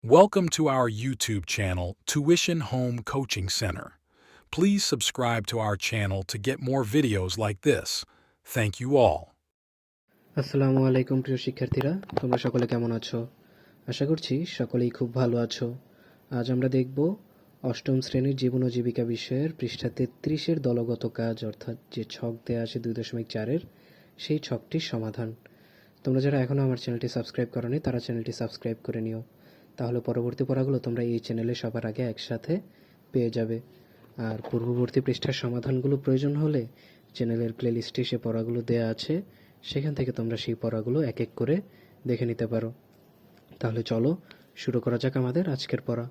Welcome to our YouTube channel, Tuition Home Coaching Center. Please subscribe to our channel to get more videos like this. Thank you all. আসসালামু আলাইকুম প্রিয় শিক্ষার্থীরা তোমরা সকলে কেমন আছো আশা করছি সকলেই খুব ভালো আছো আজ আমরা দেখব অষ্টম শ্রেণীর জীবন ও জীবিকা বিষয়ের পৃষ্ঠা তেত্রিশের দলগত কাজ অর্থাৎ যে ছক দেয়া আছে দুই দশমিক চারের সেই ছকটির সমাধান তোমরা যারা এখনও আমার চ্যানেলটি সাবস্ক্রাইব করনি তারা চ্যানেলটি সাবস্ক্রাইব করে নিও তাহলে পরবর্তী পড়াগুলো তোমরা এই চ্যানেলে সবার আগে একসাথে পেয়ে যাবে। আর পূর্ববর্তী পৃষ্ঠার সমাধানগুলো প্রয়োজন হলে চ্যানেলের প্লেলিস্টে সে পড়াগুলো দেয়া আছে, সেখান থেকে তোমরা সেই পড়াগুলো এক এক করে দেখে নিতে পারো। তাহলে চলো শুরু করা যাক আমাদের আজকের পড়া।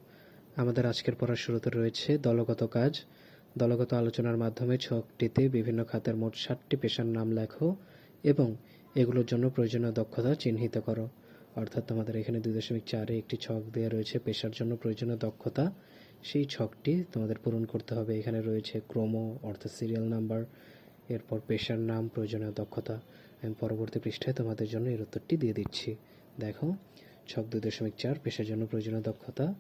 আমাদের আজকের পড়ার শুরুতে রয়েছে দলগত কাজ। দলগত আলোচনার মাধ্যমে ছকটিতে বিভিন্ন খাতের মোট ষাটটি পেশার নাম লেখো এবং এগুলোর জন্য প্রয়োজনীয় দক্ষতা চিহ্নিত করো। অর্থাৎ তোমাদের এখানে দুই দশমিক চারে একটি ছক দেওয়া রয়েছে, পেশার জন্য প্রয়োজনীয় দক্ষতা। সেই ছকটি তোমাদের পূরণ করতে হবে। এখানে রয়েছে ক্রোমো, অর্থাৎ সিরিয়াল নাম্বার এরপর পেশার নাম, প্রয়োজনীয় দক্ষতা। আমি পরবর্তী পৃষ্ঠায় তোমাদের জন্য এর উত্তরটি দিয়ে দিচ্ছি। দেখো, ছক দুই দশমিক চার, পেশার জন্য প্রয়োজনীয় দক্ষতা।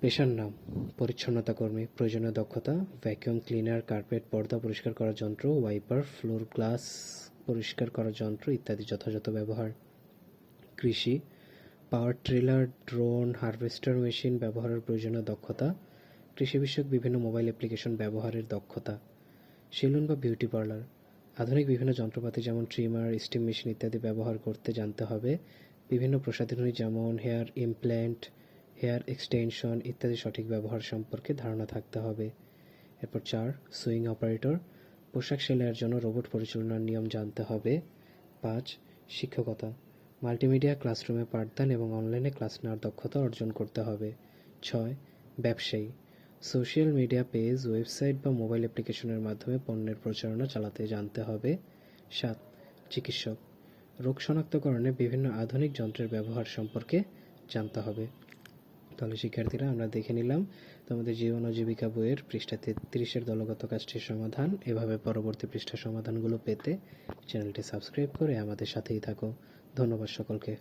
পেশার নাম, পরিচ্ছন্নতা কর্মী, প্রয়োজনীয় দক্ষতা। ভ্যাকুয়াম ক্লিনার, কার্পেট, পর্দা পরিষ্কার করার যন্ত্র, ওয়াইপার, ফ্লোর গ্লাস পরিষ্কার করার যন্ত্র ইত্যাদি যথাযথ ব্যবহার। কৃষি, power trailer, drone, harvester machine ব্যবহারের প্রয়োজনীয় দক্ষতা, কৃষি বিষয়ক বিভিন্ন মোবাইল অ্যাপ্লিকেশন ব্যবহারের দক্ষতা, সেলুন বা বিউটি পার্লার, আধুনিক বিভিন্ন যন্ত্রপাতি যেমন ট্রিমার স্টিম মেশিন ইত্যাদি ব্যবহার করতে জানতে হবে, বিভিন্ন প্রসাধনী যেমন হেয়ার ইমপ্ল্যান্ট হেয়ার এক্সটেনশন ইত্যাদি সঠিক ব্যবহার সম্পর্কে ধারণা থাকতে হবে। এরপর চার সুইং অপারেটর পোশাক সেলাইয়ের জন্য রোবট পরিচালনার নিয়ম জানতে হবে। পাঁচ, শিক্ষকতা। মাল্টিমিডিয়া ক্লাসরুমে পাঠদান এবং অনলাইনে ক্লাস নেওয়ার দক্ষতা অর্জন করতে হবে। ছয়, ব্যবসায়ী। সোশ্যাল মিডিয়া পেজ, ওয়েবসাইট বা মোবাইল অ্যাপ্লিকেশনের মাধ্যমে পণ্যের প্রচারণা চালাতে জানতে হবে। সাত, চিকিৎসক। রোগ শনাক্তকরণে বিভিন্ন আধুনিক যন্ত্রের ব্যবহার সম্পর্কে জানতে হবে। তাহলে শিক্ষার্থীরা, আমরা দেখে নিলাম তোমাদের জীবন ও জীবিকা বইয়ের পৃষ্ঠা তেত্রিশের দলগত কাজটির সমাধান। এভাবে পরবর্তী পৃষ্ঠার সমাধানগুলো পেতে চ্যানেলটি সাবস্ক্রাইব করে আমাদের সাথেই থাকো। ধন্যবাদ সকলকে।